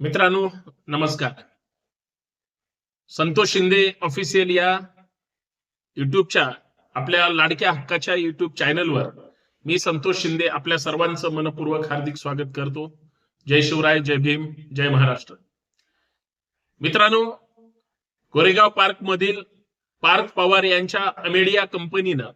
मित्रांनो नमस्कार. संतोष शिंदे ऑफिशियल या युट्यूबच्या आपल्या लाडक्या हक्काच्या युट्यूब चॅनलवर मी संतोष शिंदे आपल्या सर्वांचं मनपूर्वक हार्दिक स्वागत करतो. जय शिवराय जय भीम जय महाराष्ट्र. मित्रांनो कोरेगाव पार्क मधील पार्थ पवार यांच्या अमेडिया कंपनीनं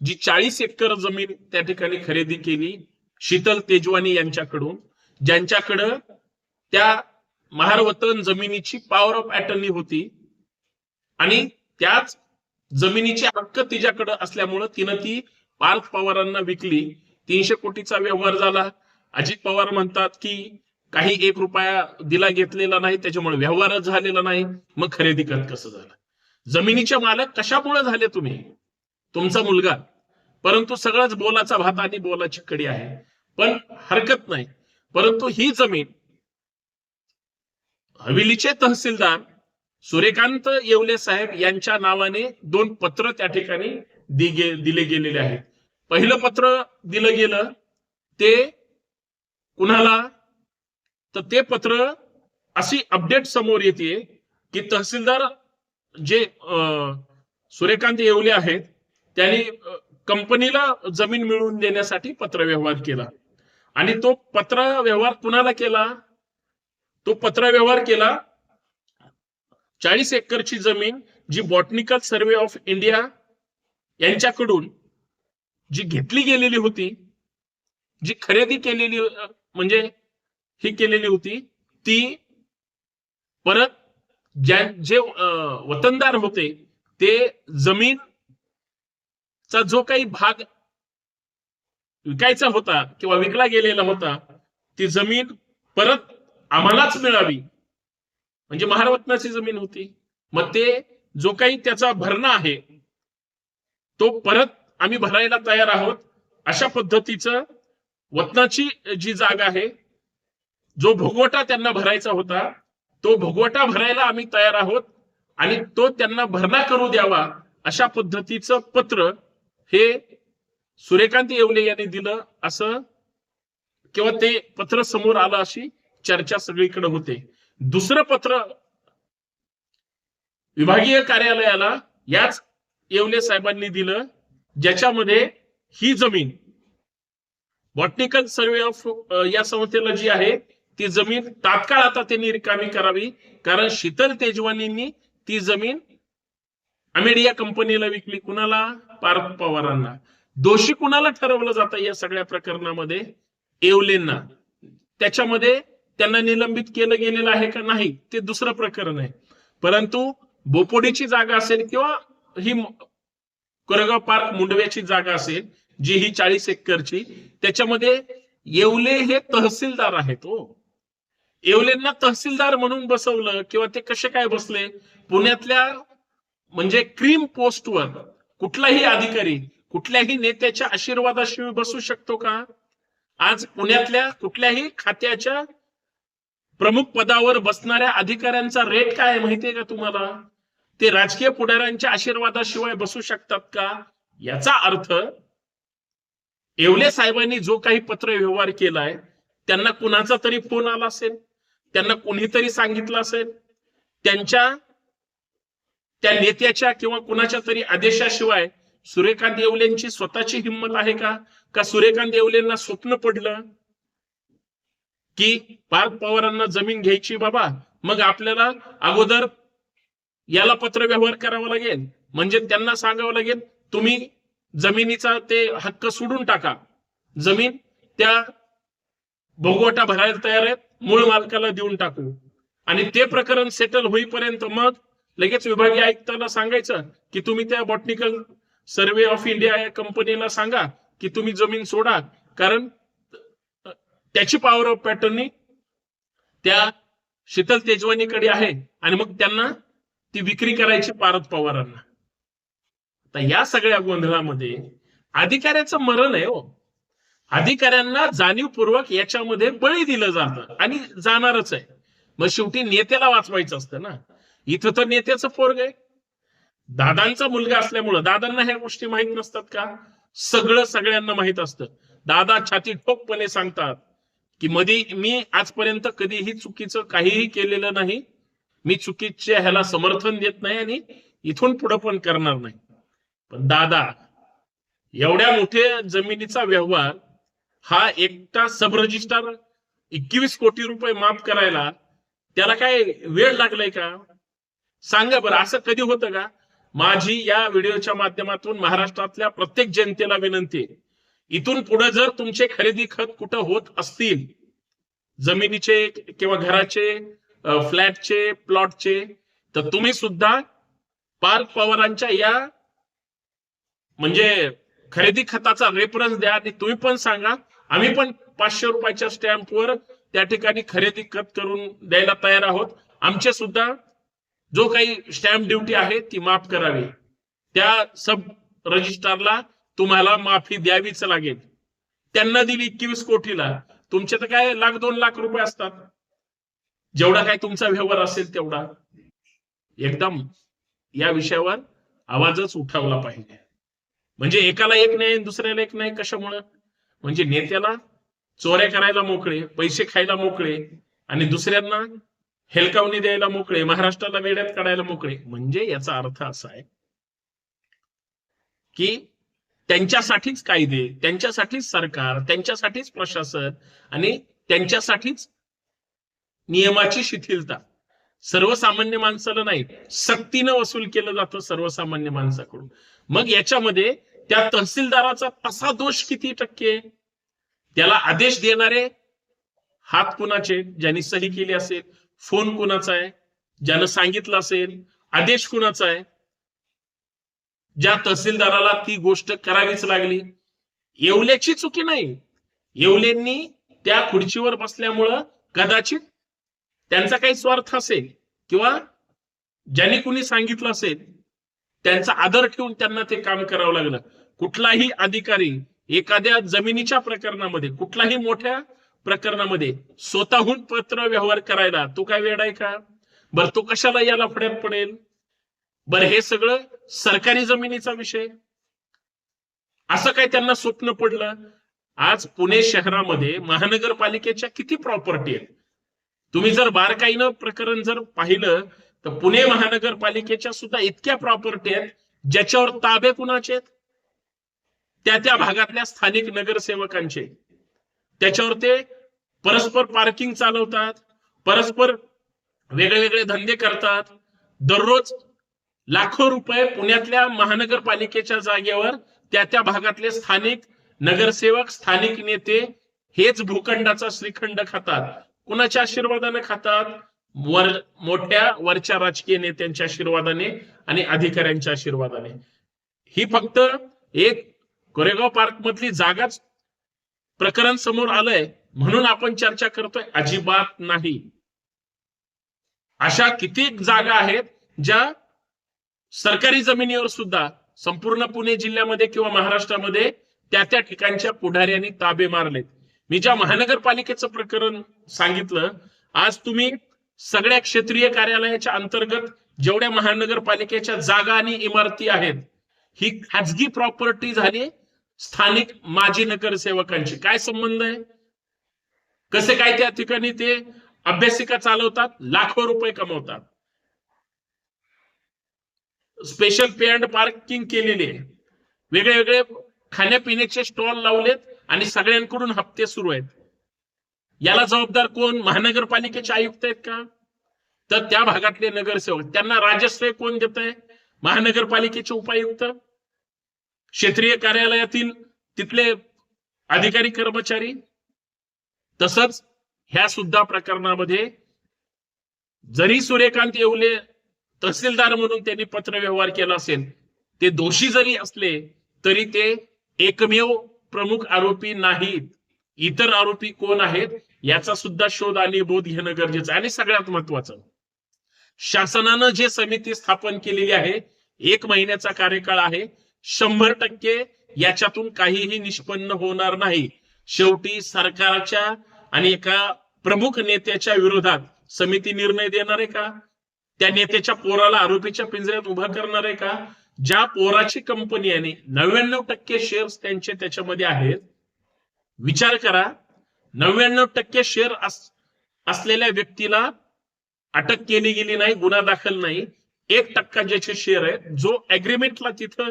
जी चाळीस एकर जमीन त्या ठिकाणी खरेदी केली शीतल तेजवानी यांच्याकडून ज्यांच्याकडं त्या महारवतन जमिनीची पॉवर ऑफ अटर्नी होती. आणि त्याच जमिनीची हक्क तिच्याकडे असल्यामुळं तिनं ती पार्थ पवारांना विकली. तीनशे कोटीचा व्यवहार झाला. अजित पवार म्हणतात की काही एक रुपया दिला घेतलेला नाही त्याच्यामुळे व्यवहारच झालेला नाही. मग खरेदी करत कसं झालं? जमिनीचे मालक कशामुळे झाले तुम्ही? तुमचा मुलगा. परंतु सगळंच बोलाचा भात आणि बोलाची कडी आहे. पण हरकत नाही. परंतु ही जमीन हवेलीचे तहसीलदार सूर्यकांत येवले साहेब यांच्या नावाने दोन पत्र त्या ठिकाणी दि- दिले गेलेले आहेत. पहिलं पत्र दिलं गेलं ते कुणाला? तर ते पत्र अशी अपडेट समोर येते की तहसीलदार जे अं, सूर्यकांत येवले आहेत त्यांनी कंपनीला जमीन मिळवून देण्यासाठी पत्र व्यवहार केला. आणि तो पत्र व्यवहार कुणाला केला? तो पत्र व्यवहार केला. चाळीस एकरची जमीन जी बॉटनिकल सर्वे ऑफ इंडिया यांच्याकडून जी घेतली गेलेली होती जी खरेदी केलेली म्हणजे ही केलेली होती ती परत ज्या जे वतनदार होते ते जमीन चा जो काही भाग विकायचा होता किंवा विकला गेलेला होता ती जमीन परत आम्हालाच मिळावी. म्हणजे महारवतनाची जमीन होती. मग ते जो काही त्याचा भरणा आहे तो परत आम्ही भरायला तयार आहोत. अशा पद्धतीचं वतनाची जी जागा आहे जो भोगवटा त्यांना भरायचा होता तो भोगवटा भरायला आम्ही तयार आहोत आणि तो त्यांना भरणा करू द्यावा अशा पद्धतीचं पत्र हे सूर्यकांत येवले यांनी दिलं असं किंवा ते पत्र समोर आलं अशी चर्चा सगळीकडे होते. दुसरं पत्र विभागीय कार्यालयाला याच येवले साहेबांनी दिलं ज्याच्यामध्ये ही जमीन बॉटनिकल सर्वे ऑफ या संस्थेला जी आहे ती जमीन तात्काळ आता त्यांनी रिकामी करावी. कारण शीतल तेजवानींनी ती जमीन अमेडिया कंपनीला विकली. कुणाला? पार्थ पवारांना. दोषी कुणाला ठरवलं जातं या सगळ्या प्रकरणामध्ये? येवलेंना. त्याच्यामध्ये त्यांना निलंबित केलं गेलेलं आहे का नाही ते दुसरं प्रकरण आहे. परंतु बोपोडीची जागा असेल किंवा ही कोरेगाव पार्क मुंडव्याची जागा असेल जी ही चाळीस एकरची त्याच्यामध्ये येवले हे तहसीलदार आहेत हो. येवलेंना तहसीलदार म्हणून बसवलं किंवा ते कसे काय बसले? पुण्यातल्या म्हणजे क्रीम पोस्टवर कुठलाही अधिकारी कुठल्याही नेत्याच्या आशीर्वादाशिवाय बसू शकतो का? आज पुण्यातल्या कुठल्याही खात्याच्या प्रमुख पदावर बसणाऱ्या अधिकाऱ्यांचा रेट काय आहे माहितीये का तुम्हाला? ते राजकीय पुढाऱ्यांच्या आशीर्वादाशिवाय बसू शकतात का? याचा अर्थ येवले साहेबांनी जो काही पत्र व्यवहार केलाय त्यांना कुणाचा तरी फोन आला असेल? त्यांना कुणीतरी सांगितलं असेल? त्यांच्या त्या नेत्याच्या किंवा कुणाच्या तरी आदेशाशिवाय सूर्यकांत येवलेंची स्वतःची हिंमत आहे का? का सूर्यकांत येवलेंना स्वप्न पडलं? की पार्थ पवारांना जमीन घ्यायची बाबा. मग आपल्याला अगोदर याला पत्र व्यवहार करावा लागेल. म्हणजे त्यांना सांगावं लागेल तुम्ही जमिनीचा ते हक्क सोडून टाका. जमीन त्या भोगवटा भरायला तयार आहेत मूळ मालकाला देऊन टाकू. आणि ते प्रकरण सेटल होईपर्यंत मग लगेच विभागीय आयुक्ताला सांगायचं की तुम्ही त्या बॉटनिकल सर्वे ऑफ इंडिया या कंपनीला सांगा की तुम्ही जमीन सोडा. कारण त्याची पॉवर ऑफ पॅटर्नी त्या शीतल तेजवानीकडे आहे आणि मग त्यांना ती विक्री करायची पारद पवारांना. तर या सगळ्या गोंधळामध्ये अधिकाऱ्याचं मरण आहे हो. अधिकाऱ्यांना जाणीवपूर्वक याच्यामध्ये बळी दिलं जातं आणि जाणारच आहे. मग शेवटी नेत्याला वाचवायचं असतं ना. इथं तर नेत्याचं पोरग आहे. दादांचा मुलगा असल्यामुळं दादांना ह्या गोष्टी माहीत नसतात का? सगळं सगळ्यांना माहीत असतं. दादा छाती ठोकपणे सांगतात की मध्ये मी आजपर्यंत कधीही चुकीचं काहीही केलेलं नाही. मी चुकीच्या ह्याला समर्थन देत नाही आणि इथून पुढे पण करणार नाही. पण दादा एवढ्या मोठ्या जमिनीचा व्यवहार हा एकटा सब रजिस्ट्रार एकवीस कोटी रुपये माफ करायला त्याला काय वेळ लागलाय का? सांगा बरं असं कधी होतं का? माझी या व्हिडिओच्या माध्यमातून महाराष्ट्रातल्या प्रत्येक जनतेला विनंती आहे. इथून पुढे जर तुमचे खरेदी खत कुठं होत असतील जमिनीचे किंवा घराचे फ्लॅटचे प्लॉटचे तर तुम्ही सुद्धा पार्क पवारांच्या या म्हणजे खरेदी खताचा रेफरन्स द्या आणि तुम्ही पण सांगा. आम्ही पण पाचशे रुपयाच्या स्टॅम्पवर त्या ठिकाणी खरेदी खत करून द्यायला तयार आहोत. आमचे सुद्धा जो काही स्टॅम्प ड्युटी आहे ती माफ करावी. त्या सब रजिस्ट्रारला तुम्हाला माफी द्यावीच लागेल. त्यांना दिली एकवीस कोटीला. तुमचे तर काय लाख दोन लाख रुपये असतात. जेवढा काय तुमचा व्यवहार असेल तेवढा. एकदम या विषयावर आवाजच उठावला पाहिजे. म्हणजे एकाला एक नाही दुसऱ्याला एक नाही कशामुळं? म्हणजे नेत्याला चोऱ्या करायला मोकळे पैसे खायला मोकळे आणि दुसऱ्यांना हेलकावणी द्यायला मोकळे महाराष्ट्राला वेड्यात काढायला मोकळे. म्हणजे याचा अर्थ असा आहे की त्यांच्यासाठीच कायदे त्यांच्यासाठीच सरकार त्यांच्यासाठीच प्रशासन आणि त्यांच्यासाठीच नियमाची शिथिलता. सर्वसामान्य माणसाला नाही सक्तीनं वसूल केलं जातं सर्वसामान्य माणसाकडून. मग याच्यामध्ये त्या तहसीलदाराचा तसा दोष किती टक्के? त्याला आदेश देणारे हात कुणाचे? ज्यांनी सही केली असेल फोन कुणाचा आहे? ज्यानं सांगितलं असेल आदेश कुणाचा आहे? ज्या तहसीलदाराला ती गोष्ट करावीच लागली. येवल्याची चुकी नाही. येवलेंनी त्या खुर्चीवर बसल्यामुळं कदाचित त्यांचा काही स्वार्थ असेल किंवा ज्यांनी कुणी सांगितलं असेल त्यांचा आदर ठेवून त्यांना ते काम करावं लागलं. कुठलाही अधिकारी एखाद्या जमिनीच्या प्रकरणामध्ये कुठलाही मोठ्या प्रकरणामध्ये स्वतःहून पत्र व्यवहार करायला तो काय वेळ आहे का? बरं तो कशाला याला फड्यात पडेल? बरं हे सगळं सरकारी जमिनीचा विषय. असं काय त्यांना स्वप्न पडलं. आज पुणे शहरामध्ये महानगरपालिकेच्या किती प्रॉपर्टी आहेत? तुम्ही जर बारकाईनं प्रकरण जर पाहिलं तर पुणे महानगरपालिकेच्या सुद्धा इतक्या प्रॉपर्टी आहेत ज्याच्यावर ताबे कुणाचे आहेत? त्या त्या भागातल्या स्थानिक नगरसेवकांचे. त्याच्यावर ते परस्पर पार्किंग चालवतात परस्पर वेगळे वेगळे धंदे करतात. दररोज लाखो रुपये पुण्यातल्या महानगरपालिकेच्या जागेवर त्या त्या भागातले स्थानिक नगरसेवक स्थानिक नेते हेच भूखंडाचा श्रीखंड खातात. कुणाच्या आशीर्वादाने खातात? वर मोठ्या वरच्या राजकीय नेत्यांच्या आशीर्वादाने आणि अधिकाऱ्यांच्या आशीर्वादाने. ही फक्त एक कोरेगाव पार्क मधली जागाच प्रकरण समोर आलंय म्हणून आपण चर्चा करतोय. अजिबात नाही. अशा किती जागा आहेत ज्या सरकारी जमिनीवर सुद्धा संपूर्ण पुणे जिल्ह्यामध्ये किंवा महाराष्ट्रामध्ये त्या त्या ठिकाणच्या पुढाऱ्यांनी ताबे मारलेत. मी ज्या महानगरपालिकेचं प्रकरण सांगितलं आज तुम्ही सगळ्या क्षेत्रीय कार्यालयाच्या अंतर्गत जेवढ्या महानगरपालिकेच्या जागा आणि इमारती आहेत ही खाजगी प्रॉपर्टी झाली स्थानिक माजी नगरसेवकांची. काय संबंध आहे? कसे काय त्या ठिकाणी ते अभ्यासिका चालवतात? लाखो रुपये कमवतात. स्पेशल पे अँड पार्किंग केलेली आहे. वेगळे वेगळे खाण्यापिण्याचे स्टॉल लावलेत आणि सगळ्यांकडून हप्ते सुरू आहेत. याला जबाबदार कोण? महानगरपालिकेचे आयुक्त आहेत का? तर त्या भागातले नगरसेवक. त्यांना राजश्रय कोण देत आहे? महानगरपालिकेचे उपायुक्त. क्षेत्रीय कार्यालयातील तिथले अधिकारी कर्मचारी. तसंच ह्या सुद्धा प्रकरणामध्ये जरी सूर्यकांत येवले तहसीलदार म्हणून त्यांनी पत्रव्यवहार केला असेल. ते दोषी जरी असले तरी ते एकमेव प्रमुख आरोपी नाहीत. इतर आरोपी कोण आहेत याचा सुद्धा शोध आणि बोध घेणं गरजेचं आणि सगळ्यात महत्वाचं शासनानं जे समिती स्थापन केलेली आहे एक महिन्याचा कार्यकाळ आहे. शंभर टक्के याच्यातून काहीही निष्पन्न होणार नाही. शेवटी सरकारच्या आणि एका प्रमुख नेत्याच्या विरोधात समिती निर्णय देणार आहे का? त्या नेत्याच्या पोराला आरोपीच्या पिंजऱ्यात उभा करणार आहे का? ज्या पोराची कंपनी आहे नव्याण्णव टक्के शेअर्स त्यांचे त्याच्यामध्ये आहेत. विचार करा. नव्याण्णव टक्के शेअर असलेल्या व्यक्तीला अटक केली गेली नाही गुन्हा दाखल नाही. एक टक्का ज्याचे शेअर आहेत जो अग्रीमेंटला तिथं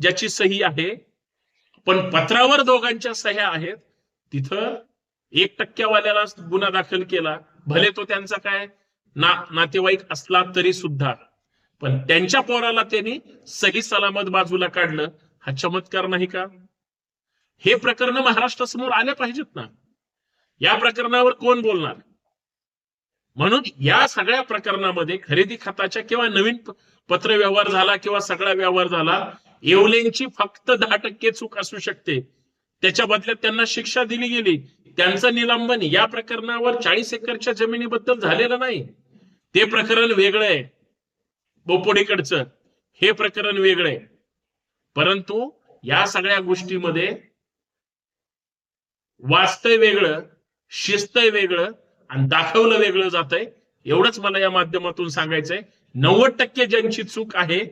ज्याची सही आहे पण पत्रावर दोघांच्या सह्या आहेत तिथं एक टक्क्यावाल्याला गुन्हा दाखल केला. भले तो त्यांचा काय ना नातेवाईक असला तरी सुद्धा. पण त्यांच्या पोराला त्यांनी सही सलामत बाजूला काढलं. हा चमत्कार नाही का? हे प्रकरण महाराष्ट्रासमोर आले पाहिजेत ना. या प्रकरणावर कोण बोलणार? म्हणून या सगळ्या प्रकरणामध्ये खरेदी खताच्या किंवा नवीन पत्र व्यवहार झाला किंवा सगळा व्यवहार झाला येवलेंची फक्त दहा टक्के चूक असू शकते. त्याच्या बदल्यात त्यांना शिक्षा दिली गेली. त्यांचं निलंबन या प्रकरणावर चाळीस एकरच्या जमिनीबद्दल झालेलं नाही. ते प्रकरण वेगळं आहे. बोपोडीकडचं. हे प्रकरण वेगळं आहे. परंतु या सगळ्या गोष्टीमध्ये वाचतंय वेगळं शिस्तय वेगळं आणि दाखवलं वेगळं जात आहे एवढंच मला या माध्यमातून सांगायचंय. नव्वद टक्के ज्यांची चूक आहे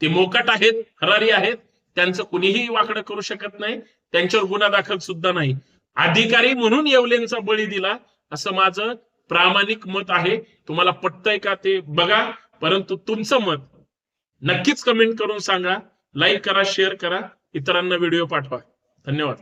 ते मोकट आहेत हरारी आहेत. त्यांचं कुणीही वाकडं करू शकत नाही. त्यांच्यावर गुन्हा दाखल सुद्धा नाही. अधिकारी म्हणून येवलेंचा बळी दिला असं माझं प्रामाणिक मत आहे. तुम्हाला पटतंय का ते बघा. परंतु तुमचं मत नक्कीच कमेंट करून सांगा. लाईक करा शेअर करा. इतरांना व्हिडिओ पाठवा. धन्यवाद.